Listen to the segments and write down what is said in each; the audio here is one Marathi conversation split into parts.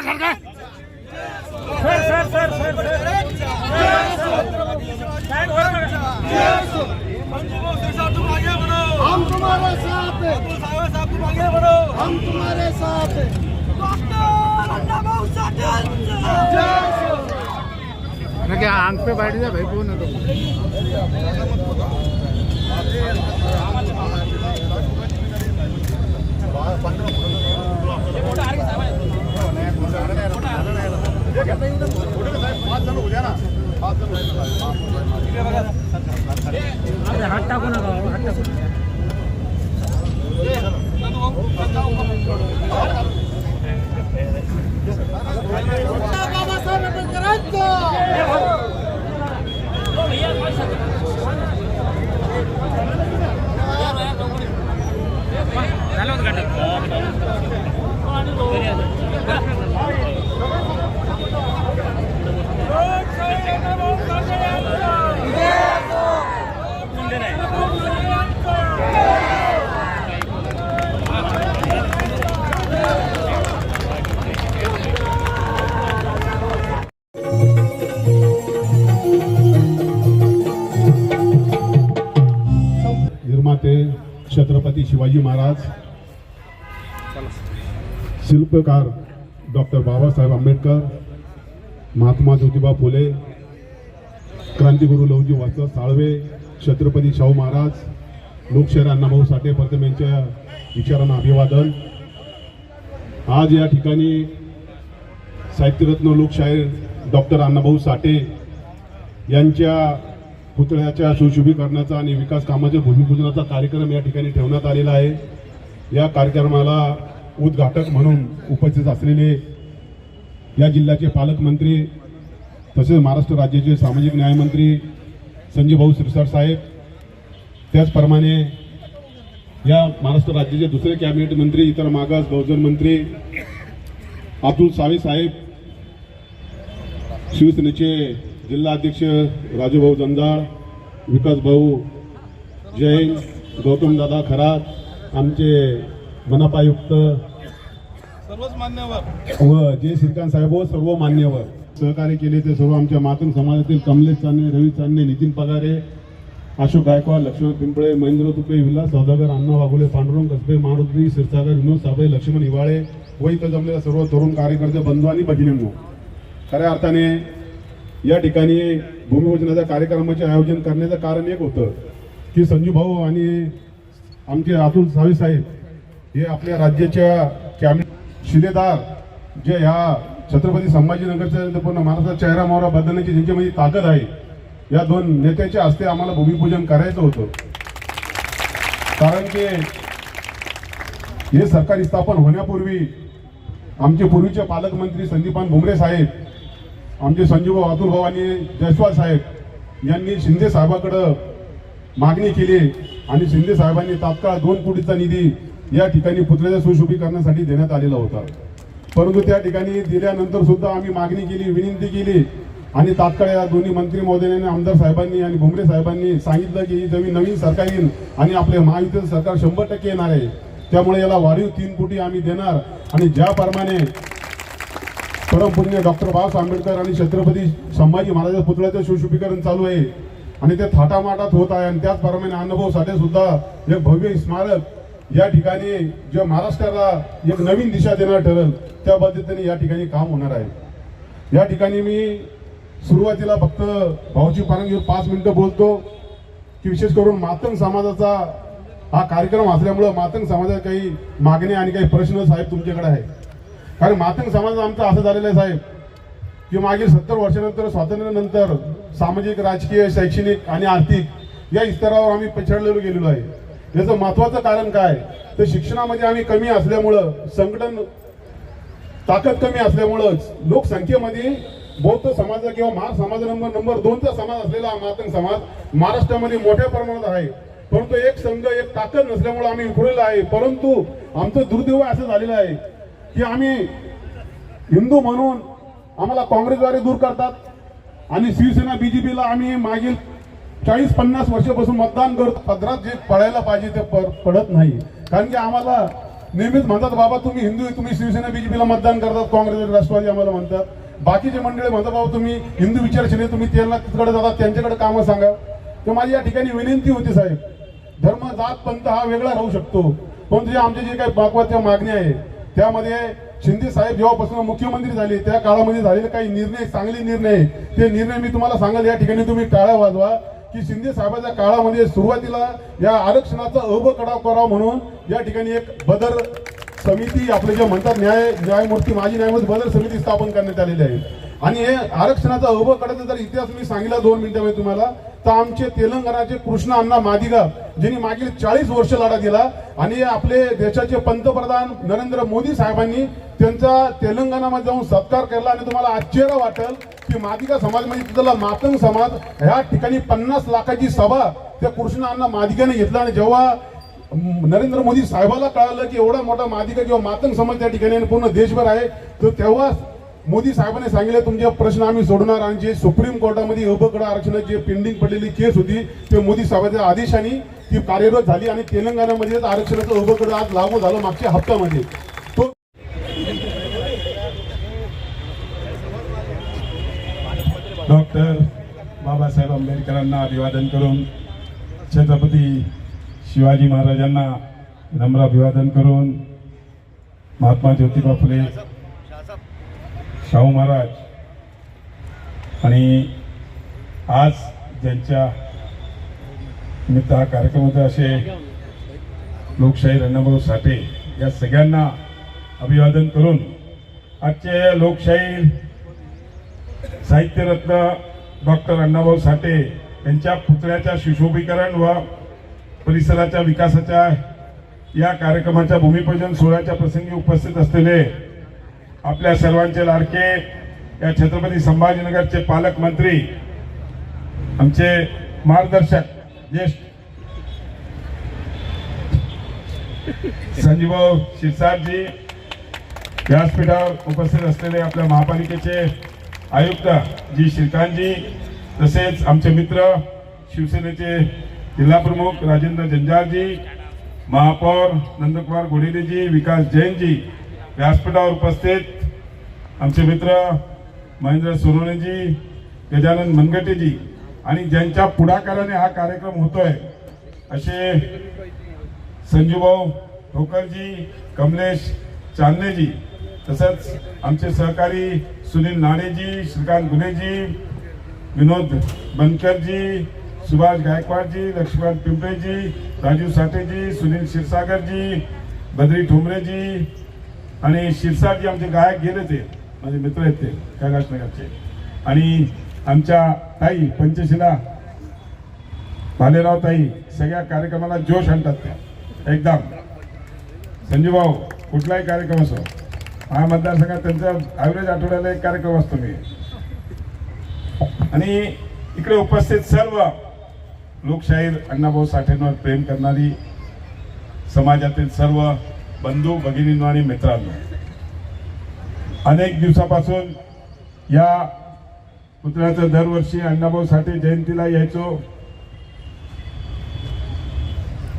Sir sir sir sir sir sir. हम तुम्हारे साथ हम तुम्हारे साथ क्या आँख पे बैठ जाए भाई बोलो हात टाकू नका बाबा, हात टाकू शिवाजी महाराज शिल्पकार डॉक्टर बाबासाहेब आंबेडकर महात्मा ज्योतिबा फुले क्रांतीगुरु लवजी वासव साळवे छत्रपती शाहू महाराज लोकशाहीर अण्णाभाऊ साठे प्रथम यांच्या विचारांना अभिवादन. आज या ठिकाणी साहित्यरत्न लोकशाहीर डॉक्टर अण्णाभाऊ साठे यांच्या पुतळ्याच्या सुशोभीकरणाचा आणि विकास कामाच्या भूमिपूजनाचा कार्यक्रम या ठिकाणी ठेवण्यात आलेला आहे. या कार्यक्रमाला उद्घाटक म्हणून उपस्थित असलेले या जिल्ह्याचे पालकमंत्री तसेच महाराष्ट्र राज्याचे सामाजिक न्यायमंत्री संजय भाऊ सिरसाट साहेब त्याचप्रमाणे या महाराष्ट्र राज्याचे दुसरे कॅबिनेट मंत्री इतर मागास बहुजन मंत्री अब्दुल सावे साहेब शिवसेनेचे जिल्हा अध्यक्ष राजूभाऊ जंजाळ विकास भाऊ जैन गौतम दादा खरात आमचे मनपायुक्त सर्वच मान्यवर व जे श्रीकांत साहेब व सर्व मान्यवर सहकार्य केले ते सर्व आमच्या मातंग समाजातील कमलेश चांदणे रवी चांदणे नितीन पगारे अशोक गायकवाड लक्ष्मण पिंपळे महेंद्र तुपे विलास सौदागर अण्णा वाघुले पांडुरंग कसबे मारुती क्षीरसागर विनोद साबळे लक्ष्मण हिवाळे व इथं जमलेल्या सर्व तरुण कार्यकर्ते बंधू आणि भगिनींनो. खऱ्या अर्थाने या ठिकाणी भूमिपूजनाच्या कार्यक्रमाचे आयोजन करण्याचं कारण एक होतं की संजू भाऊ आणि आमचे अतुल सावी साहेब हे आपल्या राज्याच्या कॅबिनेट शिलेदार जे ह्या छत्रपती संभाजीनगरच्या पूर्ण महाराष्ट्रात चेहरा मोहरा बदलण्याची ज्यांच्यामध्ये ताकद आहे या दोन नेत्याच्या हस्ते आम्हाला भूमिपूजन करायचं होतं. कारण की हे सरकारी स्थापन होण्यापूर्वी आमचे पूर्वीचे पालकमंत्री संदीपान भुमरे साहेब आमचे संजूभाऊ अतुल भाऊ आणि जयस्वाल साहेब यांनी शिंदे साहेबाकडं मागणी केली आणि शिंदे साहेबांनी तात्काळ दोन कोटीचा निधी या ठिकाणी पुतळ्याच्या सुशोभीकरणासाठी देण्यात आलेला होता. परंतु त्या ठिकाणी दिल्यानंतर सुद्धा आम्ही मागणी केली विनंती केली आणि तात्काळ या दोन्ही मंत्री महोदयांनी आमदार साहेबांनी आणि भुमरे साहेबांनी सांगितलं की ही जमीन नवीन सरकार येईल आणि आपले महायुतीचं सरकार शंभर टक्के येणार आहे. त्यामुळे याला वाढीव तीन कोटी आम्ही देणार आणि ज्याप्रमाणे परमपूर्णीय डॉक्टर बाबासाहेब आंबेडकर आणि छत्रपती संभाजी महाराजांच्या पुतळ्याचं शिवशुभीकरण चालू आहे. आणि ते थाटामाटात होत आहे. आणि त्याचप्रमाणे अनुभव साठे सुद्धा एक भव्य स्मारक या ठिकाणी जे महाराष्ट्राला एक नवीन दिशा देणार ठरल त्या पद्धतीने या ठिकाणी काम होणार आहे. या ठिकाणी मी सुरुवातीला फक्त भाऊची पारंगी पाच मिनिटं बोलतो की विशेष करून मातंग समाजाचा हा कार्यक्रम असल्यामुळं मातंग समाजात काही मागणी आणि काही प्रश्न साहेब तुमच्याकडे आहे कारण मातंग समाज आमचा असं झालेलं आहे साहेब की मागील सत्तर वर्षानंतर स्वातंत्र्यानंतर सामाजिक राजकीय शैक्षणिक आणि आर्थिक या स्तरावर आम्ही पिछडलेलो गेलेलो आहे. याचं महत्वाचं कारण काय? तर शिक्षणामध्ये आम्ही कमी असल्यामुळं संघटन ताकद कमी असल्यामुळंच लोकसंख्येमध्ये बौद्ध समाज किंवा महार समाज नंबर नंबर दोनचा समाज असलेला मातंग समाज महाराष्ट्रामध्ये मोठ्या प्रमाणात आहे. परंतु एक संघ एक ताकद नसल्यामुळे आम्ही उघडलेला आहे. परंतु आमचं दुर्दैव असं झालेलं आहे की आम्ही हिंदू म्हणून आम्हाला काँग्रेसद्वारे दूर करतात. आणि शिवसेना बीजेपीला आम्ही मागील चाळीस पन्नास वर्षापासून मतदान करतो पदरात जे पडायला पाहिजे ते प- पडत नाही. कारण की आम्हाला नेहमीच म्हणतात बाबा तुम्ही हिंदू आहे, तुम्ही शिवसेना बीजेपीला मतदान करतात काँग्रेस राष्ट्रवादी आम्हाला म्हणतात. बाकीचे मंडळी म्हणतात बाबा तुम्ही हिंदू विचारशील तुम्ही त्यांना तिकडे जातात त्यांच्याकडे कामं सांगा. तर माझी या ठिकाणी विनंती होती साहेब धर्म जात पंथ हा वेगळा राहू शकतो. पण जे आमचे जे काही महत्त्वाच्या मागण्या आहे त्यामध्ये शिंदे साहेब जेव्हापासून मुख्यमंत्री झाले त्या काळामध्ये झालेले काही निर्णय चांगले निर्णय ते निर्णय मी तुम्हाला सांगाल या ठिकाणी तुम्ही टाळ्या वाजवा की शिंदे साहेबाच्या काळामध्ये सुरुवातीला या आरक्षणाचा अब कडाव करावा म्हणून या ठिकाणी एक बदर समिती आपले जे म्हणतात न्याय न्यायमूर्ती माजी न्यायमूर्ती बदल समिती स्थापन करण्यात आलेली आहे. आणि हे आरक्षणाचा उभं करायचा जर इतिहास मी सांगितला दोन मिनिटांमध्ये तुम्हाला तर आमचे तेलंगणाचे कृष्ण अण्णा मादिगा ज्यांनी मागील चाळीस वर्ष लढा दिला आणि आपले देशाचे पंतप्रधान नरेंद्र मोदी साहेबांनी त्यांचा तेलंगणामध्ये जाऊन सत्कार केला आणि तुम्हाला आश्चर्य वाटेल की मादिका समाज म्हणजे तिथला मातंग समाज ह्या ठिकाणी पन्नास लाखाची सभा त्या कृष्ण अण्णा मादिगाने घेतला आणि जेव्हा नरेंद्र मोदी साहेबाला कळालं की एवढा मोठा मादिका किंवा मातंग समाज त्या ठिकाणी आणि पूर्ण देशभर आहे तर तेव्हा मोदी साहेबांनी सांगितले तुमचे प्रश्न आम्ही सोडणार आणि जे सुप्रीम कोर्टामध्ये उपकडा आरक्षणाची जे पेंडिंग पडलेली केस होती ते मोदी साहेबांच्या आदेशाने ती कार्यरत झाली आणि तेलंगणामध्ये आरक्षणाचं उपकडं आज लागू झालं मागच्या हप्त्यामध्ये. तो डॉक्टर बाबासाहेब आंबेडकरांना अभिवादन करून छत्रपती शिवाजी महाराजांना नम्र अभिवादन करून महात्मा ज्योतिबा फुले शाहू महाराज आणि आज ज्यांच्या निमित्त हा कार्यक्रम होता असे लोकशाही अण्णाभाऊ साठे या सगळ्यांना अभिवादन करून आजचे लोकशाही साहित्यरत्न डॉक्टर अण्णाभाऊ साठे यांच्या पुतळ्याच्या सुशोभीकरण व परिसराच्या विकासाच्या या कार्यक्रमाच्या भूमिपूजन सोहळ्याच्या प्रसंगी उपस्थित असलेले आपल्या सर्वांचे लाडके या छत्रपती संभाजीनगरचे पालकमंत्री आमचे मार्गदर्शक ज्येष्ठ संजीवभाऊ शिरसाटजी व्यासपीठावर उपस्थित असलेले आपल्या महापालिकेचे आयुक्त जी श्रीकांतजी तसेच आमचे मित्र शिवसेनेचे जिल्हाप्रमुख राजेंद्र जंजारजी महापौर नंदकुमार घोडेलेजी विकास जैनजी व्यासपीठावर उपस्थित आमचे मित्र महेंद्र सोनवणेजी गजानन मनगटेजी आणि ज्यांच्या पुढाकाराने हा कार्यक्रम होतोय असे संजूभाऊ ठोकरजी कमलेश चांदनेजी तसंच आमचे सहकारी सुनील नाणेजी श्रीकांत गुन्हेजी विनोद बनकरजी सुभाष गायकवाडजी लक्ष्मण पिंपळेजी राजीव साठेजी सुनील क्षीरसागरजी बद्री ठोंबरेजी आणि शिरसाटजी आमचे गायक गेले ते माझे मित्र आहेत ते कैलाशनगरचे आणि आमच्या ताई पंचशिला भालेराव ताई सगळ्या कार्यक्रमाला जोश आणतात त्या. एकदम. संजू भाऊ कुठलाही कार्यक्रम असो हा मतदारसंघात त्यांचा ॲव्हरेज आठवड्याला एक कार्यक्रम असतो मी. आणि इकडे उपस्थित सर्व लोकशाहीर अण्णाभाऊ साठेंवर प्रेम करणारी समाजातील सर्व बंधू भगिनींनो आणि मित्रांनो अनेक दिवसापासून या पुतळ्याचं दरवर्षी अण्णाभाऊ साठे जयंतीला यायचो.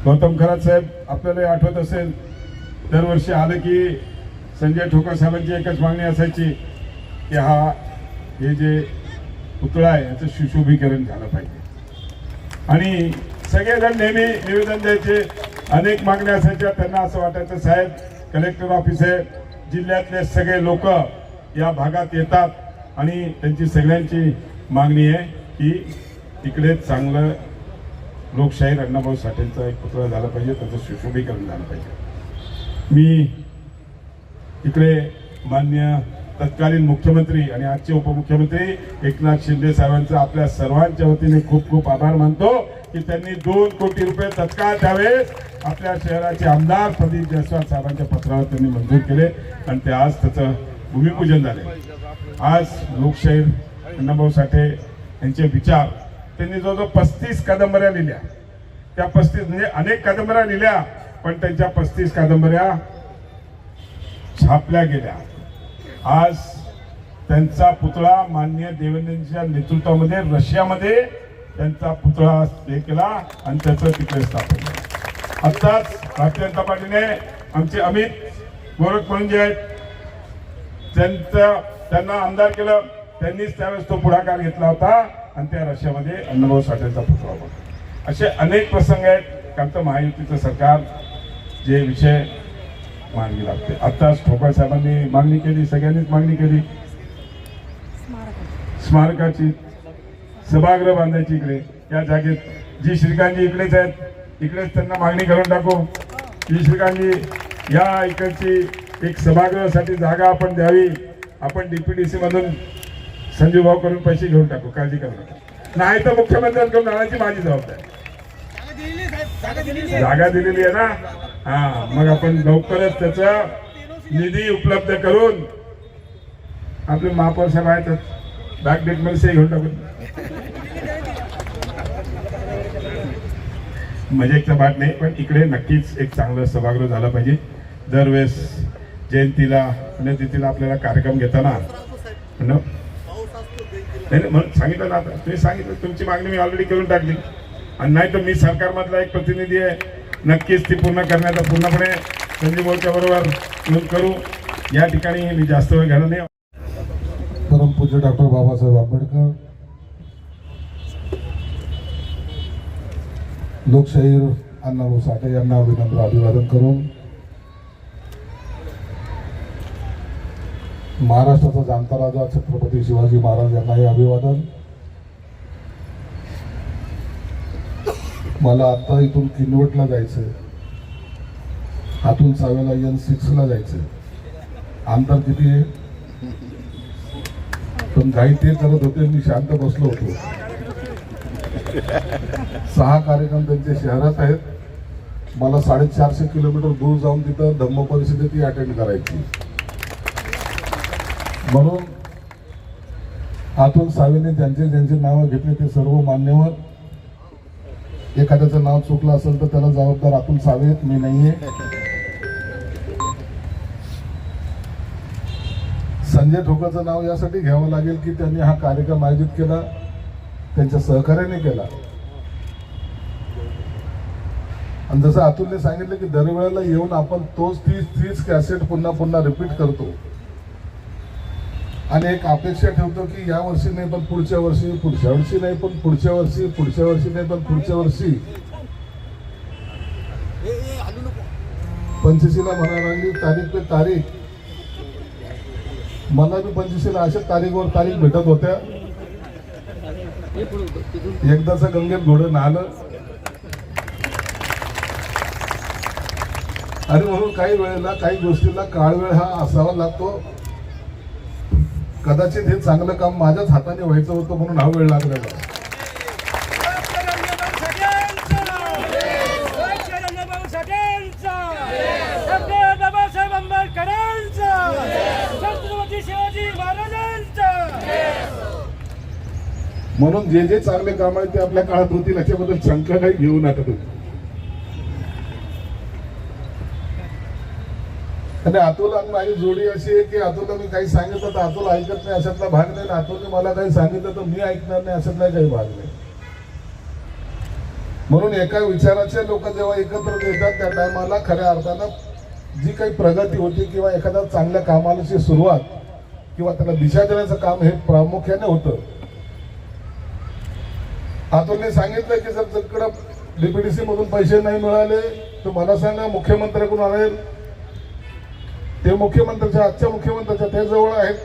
गौतम खरात साहेब आपल्याला आठवत असेल दरवर्षी आलं की संजय ठोकर साहेबांची एकच मागणी असायची की हा हे जे पुतळा आहे याचं सुशोभीकरण झालं पाहिजे. आणि सगळेजण नेहमी निवेदन द्यायचे अनेक मागण्या असायच्या. त्यांना असं वाटायचं साहेब कलेक्टर ऑफिस आहे. जिल्ह्यातले सगळे लोक या भागात येतात आणि त्यांची सगळ्यांची मागणी आहे की इकडे चांगलं लोकशाही अण्णाभाऊ साठेंचा एक पुतळा झाला पाहिजे त्याचं सुशोभीकरण झालं पाहिजे. मी इकडे मान्य तत्कालीन मुख्यमंत्री आणि आजचे उपमुख्यमंत्री एकनाथ शिंदे साहेबांचा आपल्या सर्वांच्या वतीने खूप खूप आभार मानतो. की त्यांनी दोन कोटी रुपये तत्काळ द्यावे. आपल्या शहराचे आमदार प्रदीप जयस्वाल साहेबांच्या पत्रावर त्यांनी मंजूर केले आणि ते आज त्याचं भूमिपूजन झाले. आज लोकशाहीर अण्णाभाऊ साठे यांचे विचार त्यांनी जवळजवळ पस्तीस कादंबऱ्या लिहिल्या. त्या पस्तीस म्हणजे अनेक कादंबऱ्या लिहिल्या पण त्यांच्या पस्तीस कादंबऱ्या छापल्या गेल्या. आज त्यांचा पुतळा मान्य देवेंद्रजींच्या नेतृत्वामध्ये रशियामध्ये त्यांचा पुतळा हे केला आणि त्याचं तिकडे स्थापन केलं. आत्ताच भारतीय जनता पार्टीने आमचे अमित गोरख म्हणून जे आहेत त्यांचं त्यांना आमदार केलं. त्यांनीच त्यावेळेस तो पुढाकार घेतला होता आणि त्या रशियामध्ये अण्णाभाऊ साठेंचा पुतळा होता असे अनेक प्रसंग आहेत का तर महायुतीचं सरकार जे विषय मार्गी लागते. आत्ताच ठोकळ साहेबांनी मागणी केली सगळ्यांनीच मागणी केली. स्मारकाची सभागृह बांधायची इकडे. या जागेत जी श्रीकांतजी इकडेच आहेत इकडेच त्यांना मागणी करून टाकू. जी श्रीकांतजी या इकडची एक सभागृहासाठी जागा आपण द्यावी. आपण डीपीडीसी मधून संजीव भाऊ करून पैसे घेऊन टाकू काळजी करू नका. नाही तर मुख्यमंत्र्यांकडून आणायची माझी जबाबदारी. जागा दिलेली आहे ना? हा मग आपण लवकरच त्याचा निधी उपलब्ध करून आपले महापौर साहेब आहेत. बॅक डेटमध्ये सही घेऊन टाकून मजेचा भाग नाही पण इकडे नक्कीच एक चांगलं सभागृह झालं पाहिजे. दरवेळेस जयंतीला पुण्यतिथीला आपल्याला कार्यक्रम घेताना. नाही म्हणून सांगितलं ना आता. तुम्ही सांगितलं तुमची मागणी मी ऑलरेडी करून टाकली. आणि नाही तर मी सरकारमधला एक प्रतिनिधी आहे. नक्कीच ती पूर्ण करण्याचा पूर्णपणे संजीव भाऊच्या बरोबर करू. या ठिकाणी मी जास्त वेळ घेणार नाही. परमपूज्य डॉक्टर बाबासाहेब आंबेडकर लोकशाहीर अण्णाभाऊ साठे यांना विनम्र अभिवादन करून महाराष्ट्राचा जाणता राजा छत्रपती शिवाजी महाराज यांनाही अभिवादन. मला आता इथून किनवटला जायचंय. हातून सावेला एन सिक्सला जायचंय. अंतर किती आहे? पण घाई ते करत होते मी शांत बसलो होतो. सहा कार्यक्रम त्यांच्या शहरात आहेत. मला साडेचारशे किलोमीटर दूर जाऊन तिथं धम्म परिषदे ती अटेंड करायची. म्हणून आतून सावेने त्यांचे ज्यांचे नावं घेतले ते सर्व मान्यवर. एखाद्याचं नाव चुकलं असेल तर त्याला जबाबदार अतुल सावे मी नाही आहे संजय ठोकाचं नाव यासाठी घ्यावं लागेल की त्यांनी हा कार्यक्रम आयोजित केला त्यांच्या सहकार्याने केला. आणि जसं अतुलने सांगितलं की दरवेळेला येऊन आपण तोच तीच तीच कॅसेट पुन्हा पुन्हा रिपीट करतो. आणि एक अपेक्षा ठेवतो की या वर्षी नाही पण पुढच्या वर्षी पुढच्या वर्षी नाही पण पुढच्या वर्षी पुढच्या वर्षी नाही पण पुढच्या वर्षी. पंचशीला म्हणायला लागली तारीख पे तारीख. मला बी पंचवीसला अशा तारीखवर तारीख भेटत होत्या. एकदाच गंगेत घोडं नाहलं. आणि म्हणून काही वेळेला काही गोष्टीला काळ वेळ हा असावा लागतो. कदाचित हे चांगलं काम माझ्याच हाताने व्हायचं होतं म्हणून हा वेळ लागलेला बाबासाहेब आंबेडकरांचा छत्रपती शिवाजी महाराजांचा म्हणून जे जे चांगले काम आहे ते आपल्या काळात होतील याच्याबद्दल शंका काही घेऊ नका तुम्ही. आणि अतुल आणि माझी जोडी अशी आहे की अतुलला मी काही सांगितलं तर अतुल ऐकत नाही अशातला भाग नाही. आणि अतुलने मला काही सांगितलं तर मी ऐकणार नाही अशातला काही भाग नाही. म्हणून एका विचाराचे लोक जेव्हा एकत्र येतात त्या टायमाला खऱ्या अर्थानं जी काही प्रगती होती किंवा एखाद्या चांगल्या कामाची सुरुवात किंवा त्याला दिशा देण्याचं काम हे प्रामुख्याने होतं. अतुलने सांगितलं की जर तिकडं डीपीडीसी मधून पैसे नाही मिळाले तर मला सांगा मुख्यमंत्र्याकडून आले. ते मुख्यमंत्र्याच्या आजच्या मुख्यमंत्र्याच्या त्या जवळ आहेत.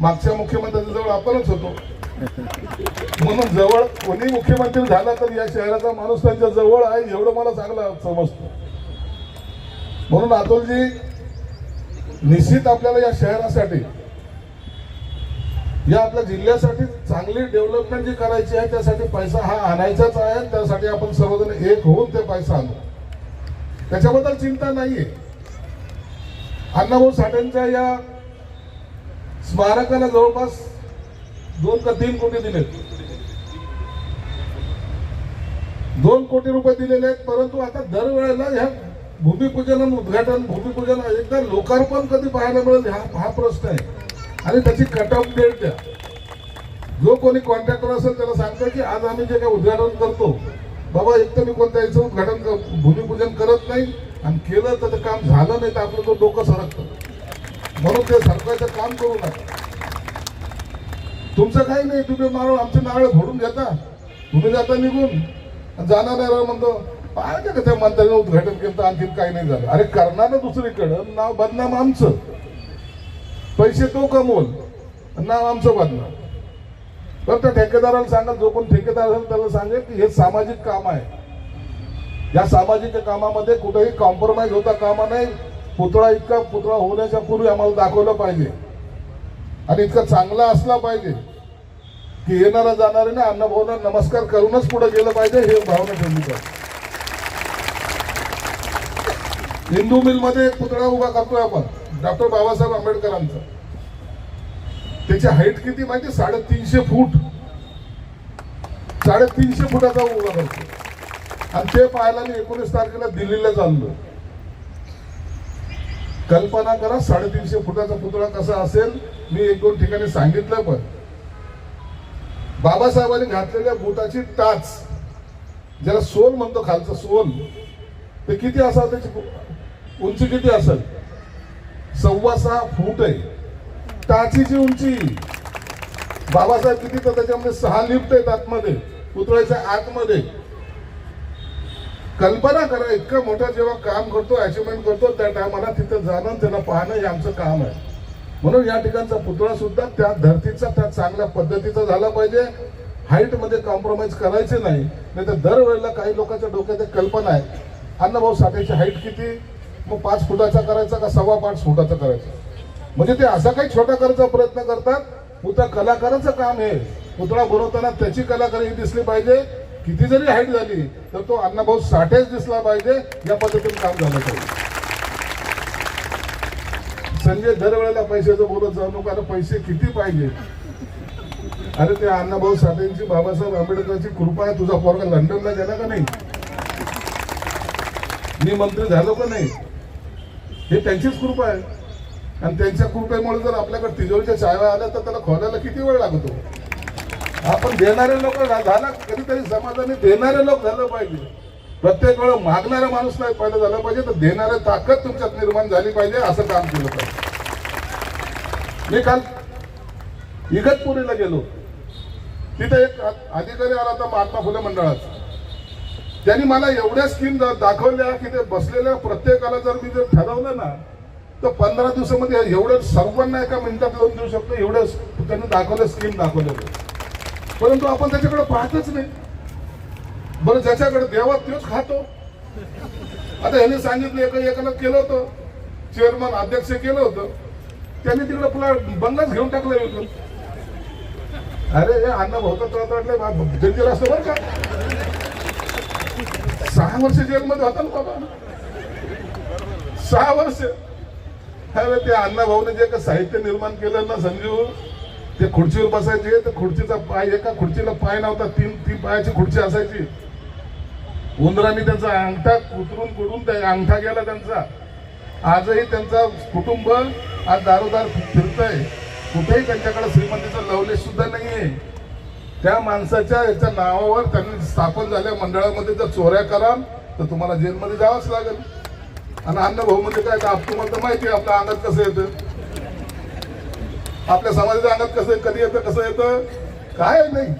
मागच्या मुख्यमंत्र्याच्या जवळ आपणच होतो. म्हणून जवळ कोणी मुख्यमंत्री झाला तर या शहराचा माणूस त्यांच्या जवळ आहे एवढं मला चांगलं समजतो. म्हणून अतुलजी निश्चित आपल्याला या शहरासाठी या आपल्या जिल्ह्यासाठी चांगली डेव्हलपमेंट जी करायची आहे त्यासाठी पैसा हा आणायचाच आहे त्यासाठी आपण सर्वजण एक होऊन ते पैसा आणू. त्याच्याबद्दल चिंता नाहीये. अण्णाभाऊ साठेंच्या या स्मारकाला जवळपास दोन का तीन कोटी दिले दोन कोटी रुपये दिलेले आहेत परंतु आता दरवेळेला ह्या भूमिपूजन उद्घाटन भूमिपूजन एकदा लोकार्पण कधी पाहायला मिळेल हा हा प्रश्न आहे. आणि त्याची कट ऑफ डेट द्या. जो कोणी कॉन्ट्रॅक्टर असेल त्याला सांगतो की आज आम्ही जे काही उद्घाटन करतो बाबा एक तर मी कोणत्या याचं उद्घाटन भूमिपूजन करत नाही आणि केलं तर ते काम झालं नाही तर आपलं तो डोकं सरकतं. म्हणून ते सरकारचं काम करू नका. तुमचं काही नाही तुम्ही नारळ आमचे नारळ फोडून घेता. तुम्ही जाता निघून. आणि जाणार नाही राव म्हणतो पाहिजे का त्या मंत्र्यानं उद्घाटन केलं तर आणखीन काही नाही झालं. अरे करणार ना दुसरीकडं नाव बदनाम आमचं. पैसे तो कमवल नाव आमचं बदनाम तर त्या ठेकेदाराला सांगा जो कोण ठेकेदार असेल त्याला सांगेल की हे सामाजिक काम आहे. या सामाजिक कामामध्ये कुठेही कॉम्प्रोमाइज होता कामा नाही. पुतळा इतका पुतळा होण्याच्या पूर्वी आम्हाला दाखवलं पाहिजे. आणि इतका चांगला असला पाहिजे की येणारा जाणाऱ्याने अन्नभाऊना नमस्कार करूनच पुढे गेलं पाहिजे हे भावना ठेवली पाहिजे. हिंदू मिलमध्ये एक पुतळा उभा करतोय आपण. डॉक्टर बाबासाहेब आंबेडकरांचा. त्याची हाईट किती माहिती? साडेतीनशे फूट. साडेतीनशे फुटाचा उभा करतो आणि ते पाहायला मी एकोणीस तारखेला दिल्लीला चाललो. कल्पना करा साडेतीनशे फुटाचा पुतळा कसा असेल? मी एक दोन ठिकाणी सांगितलं पण. बाबासाहेबांनी घातलेल्या बुटाची टाच. ज्याला सोल म्हणतो खालचं सोल ते किती असा त्याची उंची किती असेल? सव्वा सहा फूट आहे टाचीची उंची. बाबासाहेब किती तर त्याच्यामध्ये सहा लिफ्ट आहेत आतमध्ये पुतळ्याच्या आतमध्ये. कल्पना करा इतकं मोठं जेव्हा काम करतो अचिव्हमेंट करतो त्या टायमाला तिथं जाणं त्याला पाहणं हे आमचं काम आहे. म्हणून या ठिकाणचा पुतळा सुद्धा त्या धर्तीचा त्या चांगल्या पद्धतीचा झाला पाहिजे. हाईटमध्ये कॉम्प्रोमाइज करायचे नाही. नाही तर दरवेळेला काही लोकांच्या डोक्यात कल्पना आहे. अण्णाभाऊ साठेची हाईट किती? मग पाच फुटाचा करायचा का सव्वा पाच फुटाचा करायचा? म्हणजे ते असा काही छोटा करायचा प्रयत्न करतात पुतळा कलाकाराचं काम आहे पुतळा बनवताना त्याची कलाकारी दिसली पाहिजे. किती जरी हाईट झाली तर तो अण्णाभाऊ साठेच दिसला पाहिजे. या पद्धतीने काम झालं पाहिजे. संजय दरवेळेला पैशाचं बोलत जाऊ नको आता पैसे किती पाहिजे? अरे ते अण्णाभाऊ साठेंची बाबासाहेब आंबेडकरची कृपा आहे तुझा पोरगा लंडनला गेला का नाही? मी मंत्री झालो का नाही? हे त्यांचीच कृपा आहे. आणि त्यांच्या कृपेमुळे जर आपल्याकडे तिजोरीच्या चाव्या आल्या तर त्याला खोलायला किती वेळ लागतो? आपण देणारे लोक झाला कधीतरी समाजाने देणारे लोक झालं पाहिजे. प्रत्येक वेळ मागणारा माणूस नाही पहिलं झालं पाहिजे तर देणारे ताकद तुमच्यात निर्माण झाली पाहिजे असं काम केलं पाहिजे. मी काल इगतपुरीला गेलो. तिथे एक अधिकारी आला होता महात्मा फुले मंडळाचा. त्यांनी मला एवढ्या स्कीम दाखवल्या की ते बसलेल्या प्रत्येकाला जर मी जर ठरवलं ना तर पंधरा दिवसामध्ये एवढं सर्वांना एका मिनिटात लावून देऊ शकतो एवढं त्यांनी दाखवलं स्कीम दाखवलेलं. परंतु आपण त्याच्याकडे पाहतच नाही. बरं ज्याच्याकडे देवा तोच खातो. आता ह्याने सांगितलं एका एकाला केलं होतं. चेअरमन अध्यक्ष केलं होतं. त्यांनी तिकडे पुन्हा बंगलाच घेऊन टाकला होतं अरे हे अण्णा भाऊ तर वाटलं जनतेला असतं बरं का. सहा वर्ष जेलमध्ये होता ना बाबा? सहा वर्ष. अरे ते अण्णा भाऊने जे का साहित्य निर्माण केलं ना संजीव ते खुर्चीवर बसायचे तर खुर्चीचा पाय एका खुर्चीला पाय नव्हता तीन तीन पायाची खुर्ची असायची. उंदरांनी त्यांचा अंगठा उतरून कुडून त्या अंगठा गेला त्यांचा. आजही त्यांचा कुटुंब आज दारोदार फिरतंय. कुठेही त्यांच्याकडे श्रीमंतीचं लवलेश सुद्धा नाहीये. त्या माणसाच्या याच्या नावावर त्यांनी स्थापन झाल्या. मंडळामध्ये जर चोऱ्या कराल तर तुम्हाला जेलमध्ये जावंच लागेल. आणि अन्न भाऊ म्हणजे काय तर तुम्हाला तर माहिती आहे आपल्या अंगात कसं येतं? आपल्या समाजाच्या अंगात कसं कधी येतं कसं येतं? काय नाही.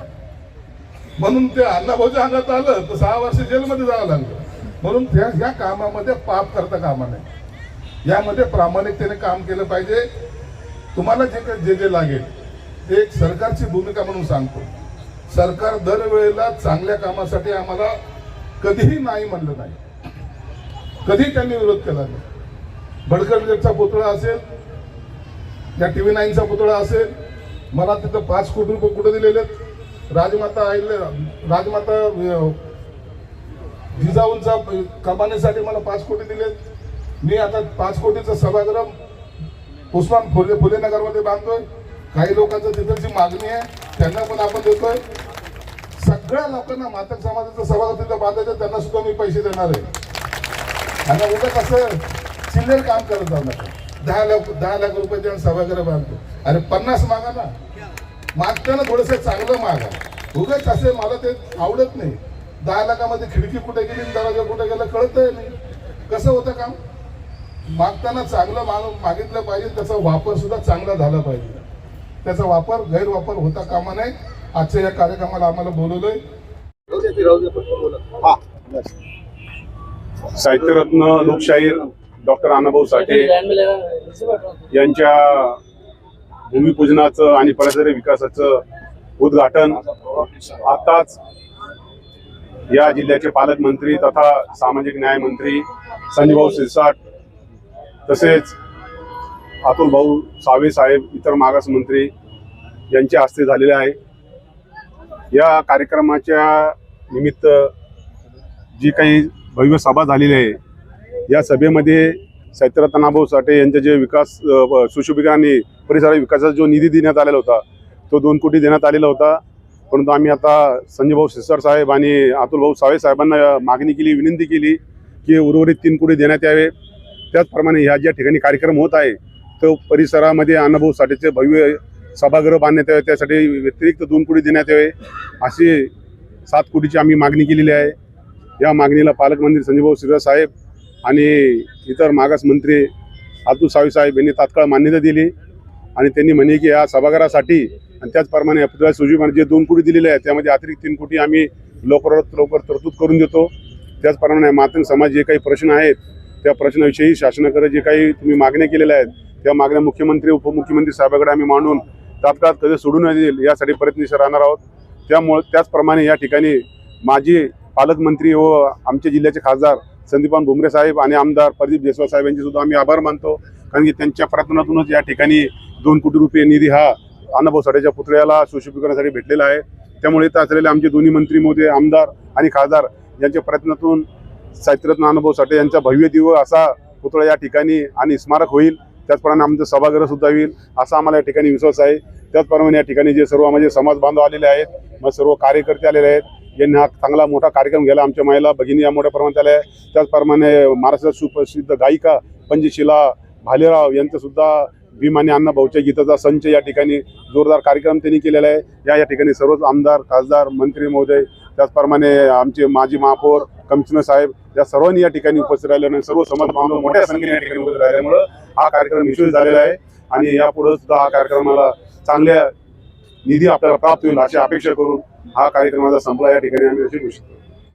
म्हणून ते अण्णाभाऊच्या अंगात आलं तर सहा वर्ष जेलमध्ये जावं लागलं. म्हणून त्या या कामामध्ये पाप करता कामा नये. यामध्ये प्रामाणिकतेने काम केलं पाहिजे. तुम्हाला जे जे जे लागेल ते एक सरकारची भूमिका म्हणून सांगतो. सरकार दरवेळेला चांगल्या कामासाठी आम्हाला कधीही नाही म्हणलं नाही. कधी त्यांनी विरोध केला नाही. भडकरचा पुतळा असेल या टीव्ही नाईनचा पुतळा असेल मला तिथं पाच कोटी रुपये कुठे दिलेले आहेत? राजमाता आईले राजमाता जिजाऊंचा कमानीसाठी मला पाच कोटी दिलेत. मी आता पाच कोटीचं सभागृह उस्मान फुले फुले नगरमध्ये बांधतोय. काही लोकांचं तिथं जी मागणी आहे त्यांना पण आपण देतोय. सगळ्या लोकांना मातक समाजाचं सभागृह तिथं बांधायचं त्यांना सुद्धा मी पैसे देणार आहे. आणि उद्या कसं चिल्लर काम करत जाऊ नका. दहा लाख दहा लाख रुपये देऊन सभागृह बांधतो. अरे पन्नास मागा ना. मागताना थोडंसं चांगलं मागा. उगाच असे मला ते आवडत नाही. दहा लाखामध्ये खिडकी कुठे गेली दरवाजा कुठे गेला कळत नाही. कसं होतं काम? मागताना चांगलं माग मागितलं पाहिजे त्याचा वापर सुद्धा चांगला झाला पाहिजे. त्याचा वापर गैरवापर होता कामा नये. आजच्या या कार्यक्रमाला आम्हाला बोलवलंय. साहित्यरत्न लोकशाहीर डॉक्टर अण्णाभाऊ साठे यांच्या भूमिपूजनाचं आणि परिसर विकासाचं उद्घाटन आताच या जिल्ह्याचे पालकमंत्री तथा सामाजिक न्याय मंत्री संजयभाऊ सिरसाट तसेच अतुल भाऊ सावे साहेब इतर मागास मंत्री यांच्या हस्ते झालेले आहे. या कार्यक्रमाच्या निमित्त जी काही भव्य सभा झालेली आहे या सभेमध्ये साहित्यरत्न साठे यांच्या जे विकास अ, आणि परिसर विकासाचा जो निधी देण्यात आलेला होता तो दोन कोटी देण्यात आलेला होता. परंतु आम्ही आता संजय भाऊ सिस्टर साहेब आणि अतुलभाऊ सावे साहेबांना मागणी केली विनंती केली की उर्वरित तीन कोटी देण्यात यावे. त्याचप्रमाणे ह्या ज्या ठिकाणी कार्यक्रम होत आहे तो परिसरामध्ये अण्णाभाऊ साठेचे भव्य सभागृह बांधण्यात यावे त्यासाठी व्यतिरिक्त दोन कोटी देण्यात यावे अशी सात कोटीची आम्ही मागणी केलेली आहे. या मागणीला पालकमंत्री संजयभाऊ सिरसा साहेब आणि इतर मागास मंत्री अतुल सावीसाहेब यांनी तात्काळ मान्यता दिली. आणि त्यांनी म्हणे की या सभागृहासाठी आणि त्याचप्रमाणे पुतळा सुजी जे दोन कोटी दिलेले आहेत त्यामध्ये अतिरिक्त तीन कोटी आम्ही लवकरात लवकर तरतूद करून देतो. त्याचप्रमाणे मातंग समाज जे काही प्रश्न आहेत त्या प्रश्नाविषयी शासनाकडे जे काही तुम्ही मागण्या केलेल्या आहेत त्या मागण्या मुख्यमंत्री उपमुख्यमंत्री साहेबाकडे आम्ही मांडून तात्काळ कधी सोडू न येईल यासाठी प्रयत्नशील राहणार आहोत. त्यामुळे त्याचप्रमाणे या ठिकाणी माजी पालकमंत्री व आमच्या जिल्ह्याचे खासदार संदीपान भुमरे साहेब आणि आमदार प्रदीप जयस्वाल साहेब यांचे सुद्धा आम्ही आभार मानतो. कारण की त्यांच्या प्रयत्नातूनच या ठिकाणी दोन कोटी रुपये निधी हा अण्णाभाऊ साठेच्या पुतळ्याला सुशोभीकरणासाठी भेटलेला आहे. त्यामुळे इथं असलेले आमचे दोन्ही मंत्री मोदी आमदार आणि खासदार यांच्या प्रयत्नातून साहित्यरत्न अनुभव साठे यांचा भव्य दिव असा पुतळा या ठिकाणी आणि स्मारक होईल. त्याचप्रमाणे आमचं सभागृह सुद्धा होईल असा आम्हाला या ठिकाणी विश्वास आहे. त्याचप्रमाणे या ठिकाणी जे सर्व म्हणजे समाज बांधव आलेले आहेत मग सर्व कार्यकर्ते आलेले आहेत यांनी हा चांगला मोठा कार्यक्रम गेला आमच्या महिला भगिनी या मोठ्या प्रमाणात आल्या आहेत. त्याचप्रमाणे महाराष्ट्रात सुप्रसिद्ध गायिका पंचशिला भालेराव यांचंसुद्धा भीम आणि अण्णा भाऊच्या गीताचा संच या ठिकाणी जोरदार कार्यक्रम त्यांनी केलेला आहे. या या ठिकाणी सर्वच आमदार खासदार मंत्री महोदय त्याचप्रमाणे आमचे माजी महापौर कमिशनर साहेब या सर्वांनी या ठिकाणी उपस्थित राहिल्याने सर्व समाज बांधव मोठ्या संख्येने या ठिकाणी उपस्थित राहिल्यामुळं हा कार्यक्रम यशस्वी झालेला आहे आणि यापुढे सुद्धा हा कार्यक्रमाला चांगल्या निधी आपल्याला प्राप्त होईल अशी अपेक्षा करून हा कार्यक्रमाचा संपला. या ठिकाणी आम्ही अशी घेऊ शकतो